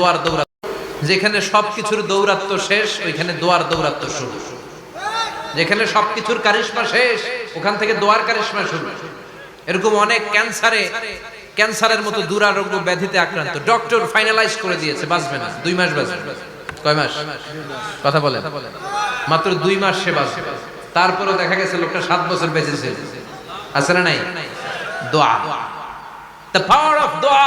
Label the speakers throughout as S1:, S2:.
S1: দোয়ার দৌরাত্ম যেখানে সবকিছুর দৌরাত্ম শেষ, ওইখানে দোয়ার দৌরাত্ম শুরু। যেখানে সবকিছুর কারিশমা শেষ, ওখান থেকে দোয়ার কারিশমা শুরু। এরকম অনেক ক্যান্সারে, ক্যান্সারের মতো দুরারোগ্য ব্যাধিতে আক্রান্ত। ডক্টর ফাইনালাইজ করে দিয়েছে, বাঁচবে না। দুই মাস বাঁচবে। কয় মাস? কথা বলে মাত্র দুই মাস সে বাঁচবে। তারপরে দেখা গেছে লোকটা সাত বছর বেঁচেছে। আছে না নাই? দোয়া। দ্য পাওয়ার অফ দোয়া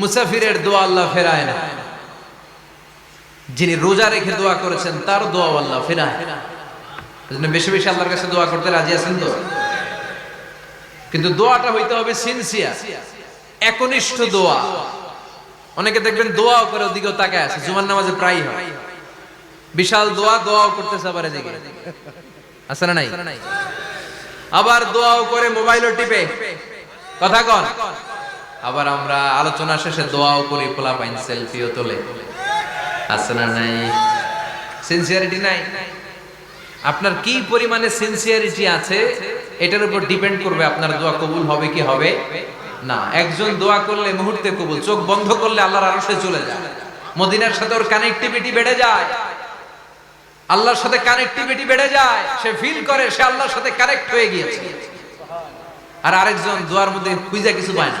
S1: মুসাফিরের দোয়া আল্লাহ ফেরায় না। যিনি রোজা রেখে দোয়া করেছেন, তার দোয়া আল্লাহ ফেরায়। বেশি বেশি আল্লাহর কাছে দোয়া করতে রাজি আছেন তো? কিন্তু দোয়াটা হইতে হবে একনিষ্ঠ দোয়া। অনেকে দেখবেন দোয়াও করে ওদিকেও তাকায় আছে নামাজে প্রায় হয়। বিশাল দোয়া, দোয়াও করতেছে আবার এদিকে। আছে না নাই? আবার দোয়াও করে মোবাইলও টিপে। কথা কন। আবার আমরা আলোচনা শেষে দোয়াও করি, পোলা পাইন সেলফিও তোলে। আছে না নাই? সিনসিয়ারিটি নাই? আপনার কি পরিমাণে সিনসিয়ারিটি আছে, এটার উপর ডিপেন্ড করবে আপনার দোয়া কবুল হবে কি হবে না। একজন দোয়া করলে, মুহূর্তে কবুল, চোখ বন্ধ করলে আল্লাহর আরশে চলে যায়। মদিনার সাথে ওর কানেক্টিভিটি বেড়ে যায়। আল্লাহর সাথে কানেক্টিভিটি বেড়ে যায়, সে ফিল করে, সে আল্লাহর সাথে কানেক্ট হয়ে গিয়েছে। আর আরেকজন দোয়ার মধ্যে খুঁজে কিছু পায় না।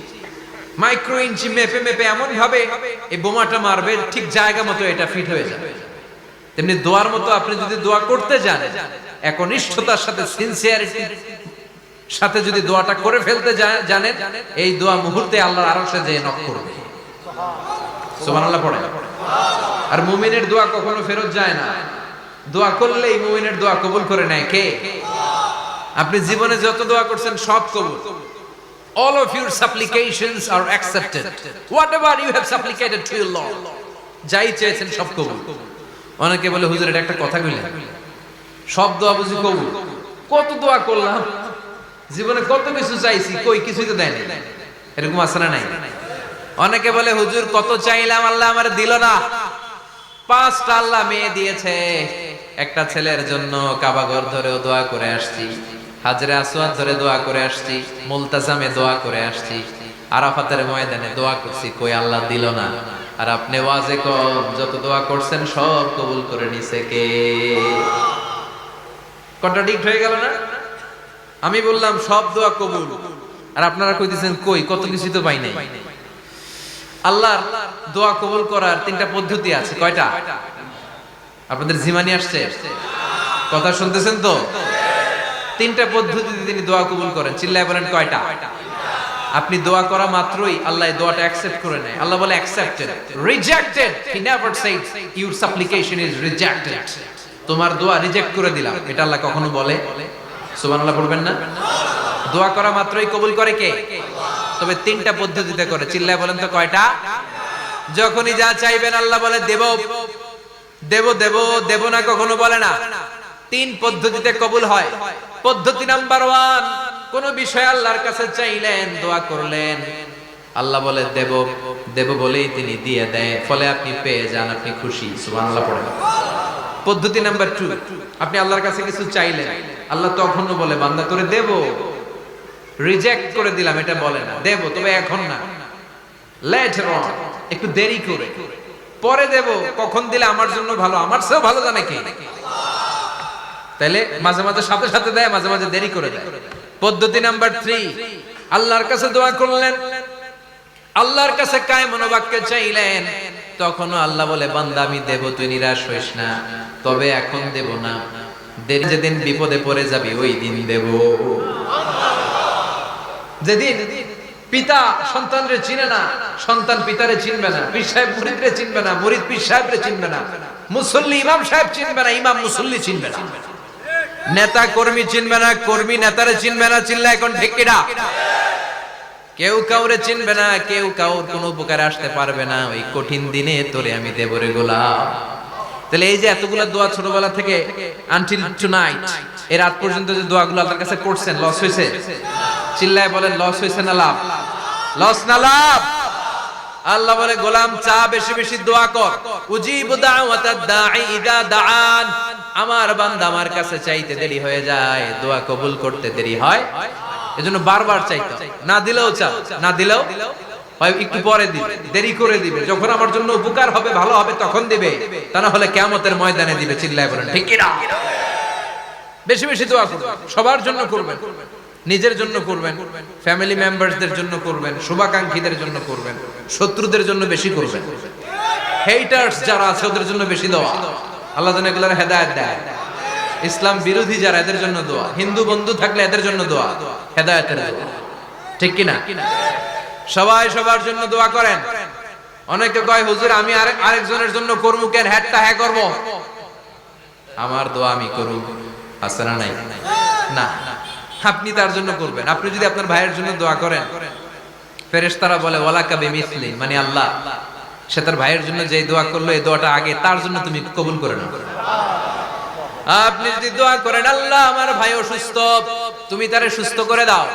S1: মাইক্রো ইঞ্চি মেপে মেপে এমন ভাবে এই বোমাটা মারবে, ঠিক জায়গা মতো এটা ফিট হয়ে যাবে। তেমনি দোয়ার মতো আপনি যদি দোয়া করতে যান, একনিষ্ঠতার সাথে সিনসিয়ারিটি সাথে যদি দোয়াটা করে ফেলতে জানেন, এই দোয়া মুহূর্তে আল্লাহর আরশে যে নক করবে। সুবহানাল্লাহ পড়ে। আর মুমিনের দোয়া কখনো ফেরত যায় না। দোয়া করলেই মুমিনের দোয়া কবুল করে নেয় কে? আপনি জীবনে যত দোয়া করছেন সব কবুল। All of your supplications are accepted. Whatever you have supplicated to your lord. যাই চেয়েছেন সব কবুল। অনেকে বলে, হুজুর, এটা একটা কথা কইলেন। সব দোয়া বুঝি কবুল। কত দোয়া করলাম। জীবনে কত কিছু চাইছি, কই কিছুই তো দেয়নি। এরকম আছে না নাই? অনেকে বলে, হুজুর, কত চাইলাম, আল্লাহ আমার দিল না। পাঁচটা আল্লাহ মেয়ে দিয়েছে। একটা ছেলের জন্য কাবাগর ধরেও দোয়া করে আসছি। হাজরে আসওয়াদ ধরে দোয়া করে আসছি, মুলতাজামে দোয়া করে আসছি। আরাফাতের ময়দানে দোয়া করছি, কই আল্লাহ দিল না। আর আপনি ওয়াজে কম, যত দোয়া করছেন সব কবুল করে নিছে কে? কন্ট্রাডিক্ট হয়ে গেল না? আমি বললাম, সব দোয়া কবুল। আর আপনারা কইতেছেন, কই, কত কিছু তো পাই নাই। আল্লাহর দোয়া কবুল করার তিনটা পদ্ধতি আছে, কয়টা? আপনাদের জিমানি আসছে? কথা শুনতেছেন তো? তিনটা পদ্ধতিতে তিনি দোয়া কবুল করেন। চিল্লায় বলেন কয়টা? আপনি দোয়া করা মাত্রই আল্লাহ দোয়াটা অ্যাকসেপ্ট করে নেয়। আল্লাহ বলে accepted rejected he never said your supplication is rejected তোমার দোয়া রিজেক্ট করে দিলাম। এটা আল্লাহ কখনো বলে? সুবহানাল্লাহ পড়বেন না? দোয়া করা মাত্রই কবুল করে কে? তবে তিনটা পদ্ধতিতে করে। চিল্লায় বলেন তো কয়টা? যখনই যা চাইবেন আল্লাহ বলে, দেব। দেব দেব দেব না কখনো বলে না। তিন পদ্ধতিতে কবুল হয়। পদ্ধতি নাম্বার ওয়ান, কোন বিষয় আল্লাহর কাছে চাইলেন, দোয়া করলেন। আল্লাহ বলে, দেব দেব বলেই তিনি দিয়ে দেয়, ফলে আপনি পেয়ে যান, আপনি খুশি। পদ্ধতি নাম্বার টু, আপনি আল্লাহর কাছে কিছু চাইলেন। আল্লাহ তখনও বলে, বান্দা করে দেব। রিজেক্ট করে দিলাম, এটা বলে না। দেব, তবে এখন না। লেটার একটু দেরি করে। পরে দেব, কখন দিলে আমার জন্য ভালো? আমার চেয়েও ভালো জানে কে? তাইলে মাঝে মাঝে সাথে সাথে দেয়, মাঝে মাঝে দেরি করে দেয়। পদ্ধতি নাম্বার থ্রি আল্লাহর কাছে দোয়া করলেন। আল্লাহর কাছে কায় মনোবাক্যে চাইলেন, তখনও আল্লাহ বলে, বান্দা, আমি দেব, তুই নিরাশ হইস না। তবে এখন দেব না। দেরি যেদিন বিপদে পড়ে যাবি, ওই দিন দেব। যেদিন পিতা সন্তানরে চিনে না, সন্তান পিতারে চিনবে না, পীর সাহেব মুরিদরে চিনবে না, মুরিদ পীর সাহেবরে চিনবে না, মুসল্লি ইমাম সাহেব চিনবে না, ইমাম মুসল্লি চিনবে না। নেতা কর্মী চিনবে না, কর্মী নেতারে চিনবে না, চিনলে এখন কিনা কেউ কাউরে চিনবে না, কেউ কাউর কোনো উপকারে আসতে পারবে না। ওই কঠিন দিনে তোরে আমি দেবরে গোলাম। তাহলে এই যে এতগুলা দোয়া ছোটবেলা থেকে আনটিল টুনাইট এই রাত পর্যন্ত যে দোয়াগুলো আল্লাহর কাছে করছেন লস হয়েছে? চিল্লায় বলেন লস হয়েছে না লাভ? লস না লাভ? আল্লাহ বলে, গোলাম, চা বেশি বেশি দোয়া কর। দাআন। আমার বান্দা আমার কাছে চাইতে দেরি হয়ে যায়, দোয়া কবুল করতে দেরি হয়। এজন্য বারবার চাইতে না দিলেও চা, না দিলেও হয়, একটু পরে দিবে, দেরি করে দিবে। যখন আমার জন্য উপকার হবে, ভালো হবে, তখন দিবে। তা না হলে কিয়ামতের ময়দানে দিবে, চিল্লায় বলেন, ঠিক বেশি বেশি দোয়া করবেন, সবার জন্য করবেন। নিজের জন্য করবেন ফ্যামিলি মেম্বারসদের জন্য করবেন, শুভাকাঙ্ক্ষীদের জন্য করবেন, শত্রুদের জন্য বেশি করবেন। হেইটার্স যারা আছে, ওদের জন্য বেশি দোয়া। আল্লাহ যেন এগুলোর হেদায়েত দেয়। ইসলাম বিরোধী যারা, এদের জন্য দোয়া। হিন্দু বন্ধু থাকলে এদের জন্য দোয়া। হেদায়েতের দোয়া। ঠিক কি না সবাই সবার জন্য দোয়া করেন। অনেকে কয়, হুজুর, আমি আরেক, আরেকজনের জন্য করব কেন? হ্যাটটা হ্যাঁ করব? আমার দোয়া আমি করব আছে না নাই? না। আপনি তার জন্য করবেন। আপনি যদি আপনার ভাইয়ের জন্য দোয়া করেন, ফেরেশতারা বলে ওয়ালা কাবি মিসলি মানে আল্লাহ। সে তার ভাইয়ের জন্য যে দোয়া করল, এই দোয়াটা আগে তার জন্য তুমি কবুল করে নাও। আপনি যদি দোয়া করেন, আল্লাহ, আমার ভাই অসুস্থ, তুমি তারে সুস্থ করে দাও।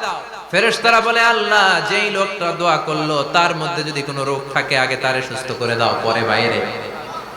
S1: ফেরেশতারা বলে, আল্লাহ, যেই লোকটা দোয়া করল, তার মধ্যে যদি কোনো রোগ থাকে, আগে তারে সুস্থ করে দাও, পরে বাইরে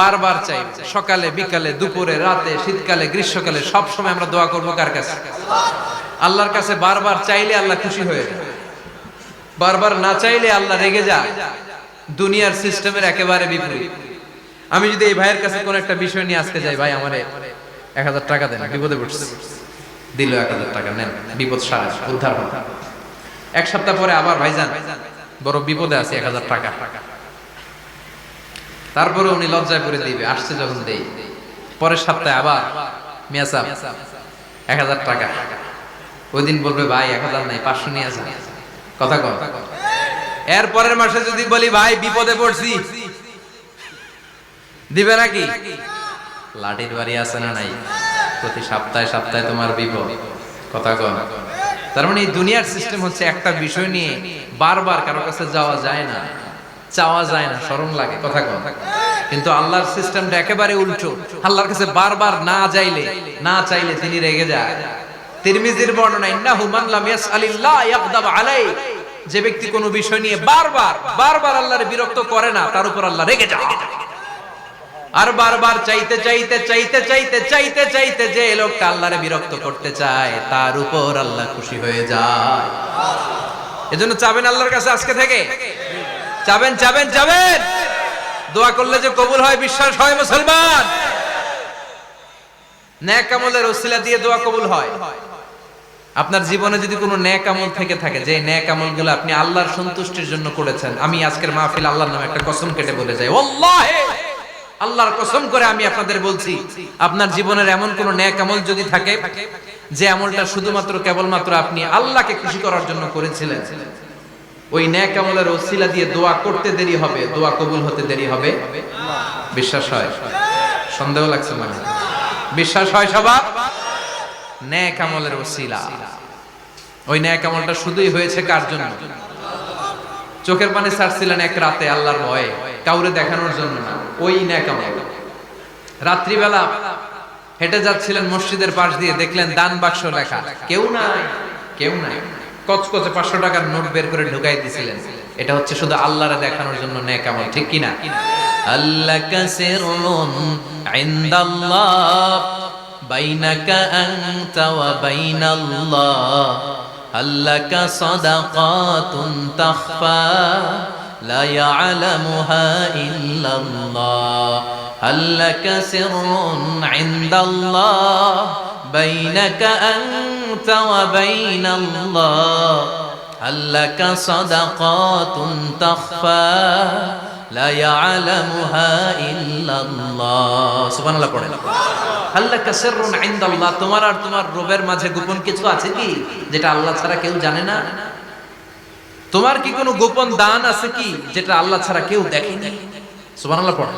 S1: বারবার চাই, সকালে, বিকালে, দুপুরে, রাতে, শীতকালে, গ্রীষ্মকালে, সব সময় আমরা দোয়া করব কার কাছে? আল্লাহর কাছে বারবার চাইলে আল্লাহ খুশি হয়ে বারবার না চাইলে আল্লাহ রেগে যায়। দুনিয়ার সিস্টেমের একেবারে বিপরীত। আমি যদি এই ভাইয়ের কাছে কোন একটা বিষয় নিয়ে আজকে যাই, ভাই, আমারে এক হাজার টাকা দেন, বিপদে পড়ছে। দিল এক হাজার টাকা, নেন, বিপদ সারা, উদ্ধার এক সপ্তাহ পরে আবার ভাইজান, বড় বিপদে আছে, এক হাজার টাকা। তারপরে উনি লজ্জায় পড়ে দিবে, আসছে যখন দেই। পরের সপ্তাহে আবার মিয়া সাহেব, এক হাজার টাকা। ওই দিন বলবে, ভাই, এক হাজার নাই, পাঁচশো নিয়ে আসা কথা কর এর পরের মাসে যদি বলি, ভাই, বিপদে পড়ছি। দিবে নাকি? লাঠির বাড়ি আছে না নাই? প্রতি সপ্তাহে সপ্তাহে তোমার বিপদ। কথা কর তার মানে এই দুনিয়ার সিস্টেম হচ্ছে একটা বিষয় নিয়ে বারবার কারও কাছে যাওয়া যায় না। চাওয়া যায় না, শরম লাগে, কথা কর কিন্তু আল্লাহর সিস্টেমটা একেবারে উল্টো। আল্লাহর কাছে বারবার না যাইলে, না চাইলে তিনি রেগে যায়। তিরমিজির বর্ণনা, ইন্নাহু মান লাম ইয়াসআলিল্লাহ ইয়াগদাব আলাই যে ব্যক্তি কোনো বিষয় নিয়ে বারবার বারবার আল্লাহর বিরক্ত করে না, তার উপর আল্লাহ রেগে যায়। আর বারবার চাইতে চাইতে চাইতে চাইতে চাইতে চাইতে যে লোকটা আল্লাহরে বিরক্ত করতে চায়, তার উপর আল্লাহ খুশি হয়ে যায়। এজন্য চাবেন আল্লাহর কাছে আজকে থেকে। চাবেন চাবেন চাবেন দোয়া করলে যে কবুল হয়, বিশ্বাস হয় মুসলমান। ন্যাক আমলের ওসিলা দিয়ে দোয়া কবুল হয়। আপনার জীবনে যদি কোনো ন্যাক আমল থেকে থাকে যে ন্যাক আমলগুলো আপনি আল্লাহর সন্তুষ্টির জন্য করেছেন, আমি আজকের মাহফিল আল্লাহর নামে একটা কসম কেটে বলে যাই। ওয়াল্লাহি! আল্লাহর কসম করে আমি আপনাদের বলছি, আপনার জীবনের এমন কোন ন্যাক আমল যদি থাকে, যে আমলটা শুধুমাত্র কেবলমাত্র আপনি আল্লাহকে খুশি করার জন্য করেছিলেন ওই ন্যাক আমলের ওসিলা দিয়ে দোয়া করতে দেরি হবে, দোয়া কবুল হতে দেরি হবে। বিশ্বাস হয়? সন্দেহ লাগছে মানে বিশ্বাস হয় সবার? ন্যাক আমলের ওসিলা। ওই ন্যাক আমলটা শুধুই হয়েছে কার জন্য? চোখের পানি ছাড়ছিলেন এক রাতে আল্লাহর ভয়ে, কাউরে দেখানোর জন্য না, ওই ন্যাক আমল রাত্রিবেলা হেঁটে যাচ্ছিলেন মসজিদের পাশ দিয়ে, দেখলেন দান বাক্স লেখা। কেউ নাই কেউ নাই। কচকচে পাঁচশো টাকার নোট বের করে ঢুকাই দিছিলেন। এটা হচ্ছে শুধু আল্লাহরা দেখানোর জন্য নেক আমল ঠিক কিনা? আল্লাহ কাসিরুন ইনদাল্লাহ, বাইনাকা আনতা ওয়া লা بينك أنت وبين الله هل لك صدقات تخفى لا يعلمها إلا الله سبحان الله পড়েন হাল্লাকা সিররুন ইনদাল্লাহ তোমার আর তোমার রবের মাঝে গোপন কিছু আছে কি যেটা আল্লাহ ছাড়া কেউ জানে না তোমার কি কোনো গোপন দান আছে কি যেটা আল্লাহ ছাড়া কেউ দেখেনি সুবহানাল্লাহ পড়েন